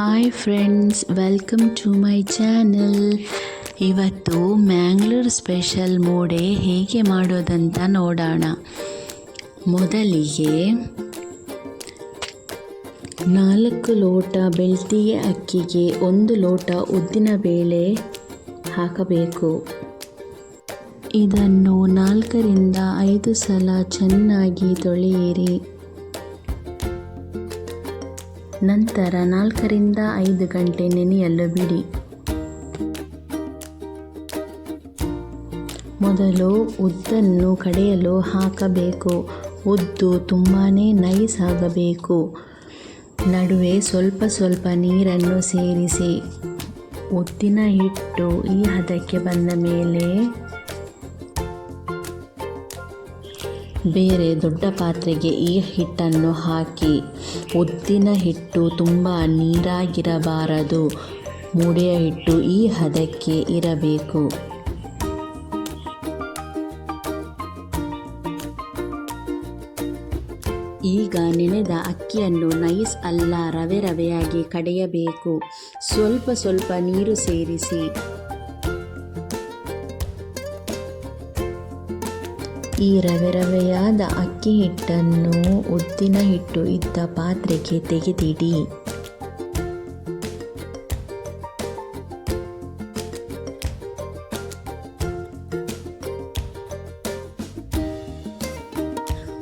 Hi friends welcome to my channel ಇವತ್ತು Mangalore special ಮೋಡೆ ಹೇಗೆ ಮಾಡೋದಂತ ನೋಡೋಣ. ಮೊದಲಿಗೆ ನಾಲ್ಕು ಲೋಟ ಬೆಳ್ತಿಗೆ ಅಕ್ಕಿಗೆ ಒಂದು ಲೋಟ ಉದ್ದಿನ ಬೇಳೆ ಹಾಕಬೇಕು. ಇದನ್ನು ನಾಲ್ಕರಿಂದ ಐದು ಸಲ ಚೆನ್ನಾಗಿ ತೊಳೆಯಿರಿ. ನಂತರ ನಾಲ್ಕರಿಂದ ಐದು ಗಂಟೆ ನೆನೆಯಲು ಬಿಡಿ. ಮೊದಲು ಉದ್ದನ್ನು ಕಡೆಯಲು ಹಾಕಬೇಕು. ಉದ್ದು ತುಂಬಾ ನೈಸ್ ಆಗಬೇಕು ನಡುವೆ ಸ್ವಲ್ಪ ಸ್ವಲ್ಪ ನೀರನ್ನು ಸೇರಿಸಿ. ಉದ್ದಿನ ಹಿಟ್ಟು ಈ ಹದಕ್ಕೆ ಬಂದ ಮೇಲೆ ಬೇರೆ ದೊಡ್ಡ ಪಾತ್ರೆಗೆ ಈ ಹಿಟ್ಟನ್ನು ಹಾಕಿ. ಉದ್ದಿನ ಹಿಟ್ಟು ತುಂಬ ನೀರಾಗಿರಬಾರದು. ಮೂಡೆಯ ಹಿಟ್ಟು ಈ ಹದಕ್ಕೆ ಇರಬೇಕು. ಈಗ ನೆನೆದ ಅಕ್ಕಿಯನ್ನು ನೈಸ್ ಅಲ್ಲ ರವೆ ರವೆಯಾಗಿ ಕಡೆಯಬೇಕು. ಸ್ವಲ್ಪ ಸ್ವಲ್ಪ ನೀರು ಸೇರಿಸಿ. ಈ ರವೆ ರವೆಯಾದ ಅಕ್ಕಿ ಹಿಟ್ಟನ್ನು ಉದ್ದಿನ ಹಿಟ್ಟು ಇದ್ದ ಪಾತ್ರೆಗೆ ತೆಗೆದಿಡಿ.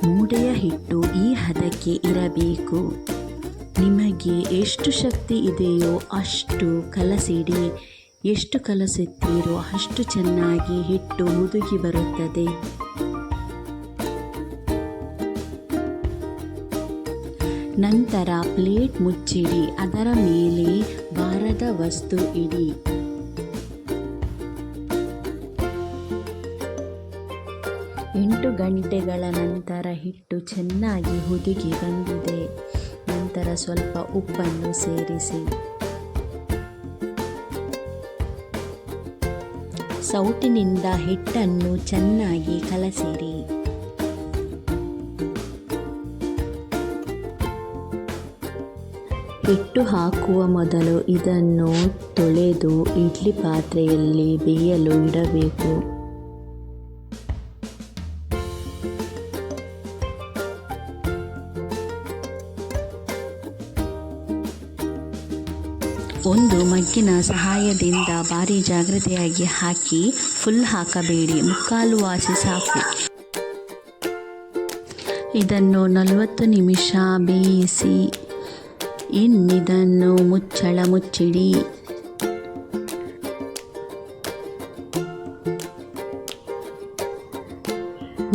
ಮೂಡೆಯ ಹಿಟ್ಟು ಈ ಹದಕ್ಕೆ ಇರಬೇಕು. ನಿಮಗೆ ಎಷ್ಟು ಶಕ್ತಿ ಇದೆಯೋ ಅಷ್ಟು ಕಲಸಿಡಿ. ಎಷ್ಟು ಕಲಸುತ್ತೀರೋ ಅಷ್ಟು ಚೆನ್ನಾಗಿ ಹಿಟ್ಟು ಮುದುಗಿ ಬರುತ್ತದೆ. ನಂತರ ಪ್ಲೇಟ್ ಮುಚ್ಚಿಡಿ, ಅದರ ಮೇಲೆ ಬಾರದ ವಸ್ತು ಇಡಿ. ಎಂಟು ಗಂಟೆಗಳ ನಂತರ ಹಿಟ್ಟು ಚೆನ್ನಾಗಿ ಹುದುಗಿ ಬಂದಿದೆ. ನಂತರ ಸ್ವಲ್ಪ ಉಪ್ಪನ್ನು ಸೇರಿಸಿ. ಸೌಟಿನಿಂದ ಹಿಟ್ಟನ್ನು ಚೆನ್ನಾಗಿ ಕಲಸಿರಿ. ಹಿಟ್ಟು ಹಾಕುವ ಮೊದಲು ಇದನ್ನು ತೊಳೆದು ಇಡ್ಲಿ ಪಾತ್ರೆಯಲ್ಲಿ ಬೇಯಲು ಇಡಬೇಕು. ಒಂದು ಮಗ್ಗಿನ ಸಹಾಯದಿಂದ ಭಾರಿ ಜಾಗ್ರತೆಯಾಗಿ ಹಾಕಿ ಫುಲ್ ಹಾಕಬೇಡಿ, ಮುಕ್ಕಾಲು ವಾಸಿ ಸಾಕು. ಇದನ್ನು ನಲವತ್ತು ನಿಮಿಷ ಬೇಯಿಸಿ ಇನ್ನಿದನ್ನು ಮುಚ್ಚಳ ಮುಚ್ಚಿಡಿ.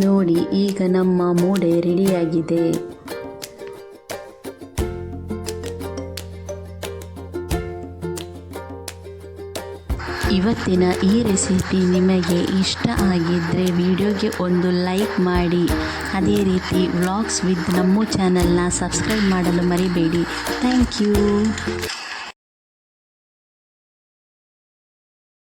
ನೋಡಿ ಈಗ ನಮ್ಮ ಮೂಡೆ ರೆಡಿಯಾಗಿದೆ. ಇವತ್ತಿನ ಈ ರೆಸಿಪಿ ನಿಮಗೆ ಇಷ್ಟ ಆಗಿದ್ದರೆ ವಿಡಿಯೋಗೆ ಒಂದು ಲೈಕ್ ಮಾಡಿ. ಅದೇ ರೀತಿ ವ್ಲಾಗ್ಸ್ ವಿತ್ ನಮ್ಮ ಚಾನಲ್ನ ಸಬ್ಸ್ಕ್ರೈಬ್ ಮಾಡಲು ಮರಿಬೇಡಿ. Thank you.